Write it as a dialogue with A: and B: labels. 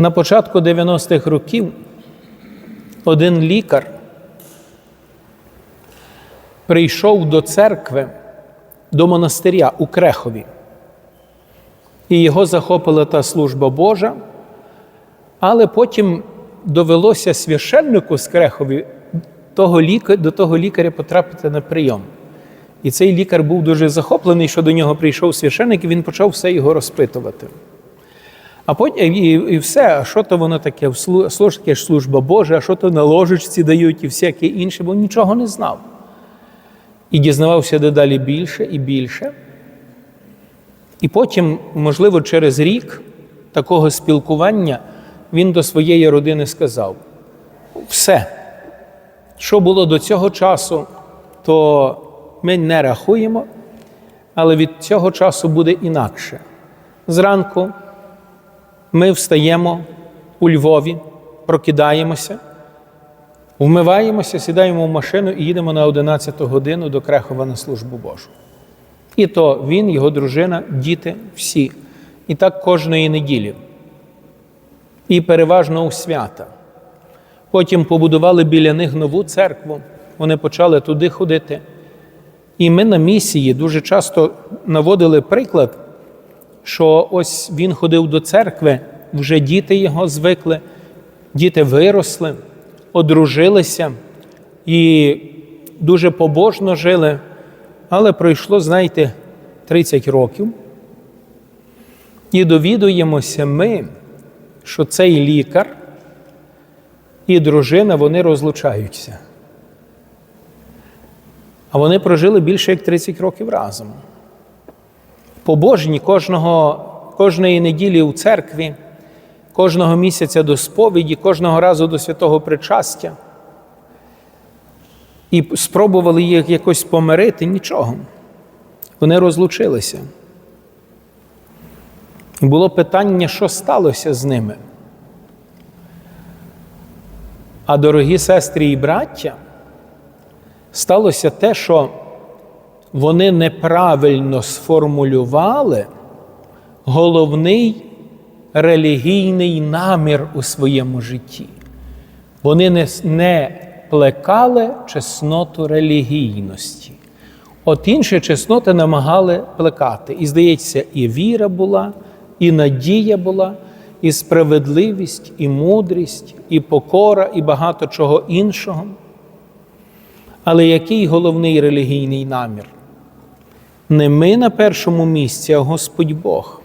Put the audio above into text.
A: На початку 90-х років один лікар прийшов до церкви, до монастиря у Крехові, і його захопила та служба Божа, але потім довелося священнику з Крехові того ліка, до того лікаря потрапити на прийом. І цей лікар був дуже захоплений, що до нього прийшов священник, і він почав все його розпитувати. А потім і, і все, а що то воно таке, Слу- ж служба Божа, а що то на ложечці дають і всяке інше, бо нічого не знав. І дізнавався дедалі більше і більше. І потім, можливо, через рік такого спілкування він до своєї родини сказав: все, що було до цього часу, то ми не рахуємо, але від цього часу буде інакше. Зранку ми встаємо у Львові, прокидаємося, вмиваємося, сідаємо в машину і їдемо на 11 годину до Крехова на службу Божу. І то він, його дружина, діти всі. І так кожної неділі. І переважно у свята. Потім побудували біля них нову церкву, вони почали туди ходити. І ми на місії дуже часто наводили приклад, що ось він ходив до церкви, вже діти його звикли, діти виросли, одружилися і дуже побожно жили. Але пройшло, знаєте, 30 років. І довідуємося ми, що цей лікар і дружина вони розлучаються. А вони прожили більше як 30 років разом. Побожні кожного, кожної неділі у церкві, кожного місяця до сповіді, кожного разу до святого причастя. І спробували їх якось помирити нічого. Вони розлучилися. Було питання, що сталося з ними. А дорогі сестри і браття, сталося те, що вони неправильно сформулювали головний релігійний намір у своєму житті. Вони не, не плекали чесноту релігійності. От інші чесноти намагали плекати. І, здається, і віра була, і надія була, і справедливість, і мудрість, і покора, і багато чого іншого. Але який головний релігійний намір? Не ми на першому місці, а Господь Бог.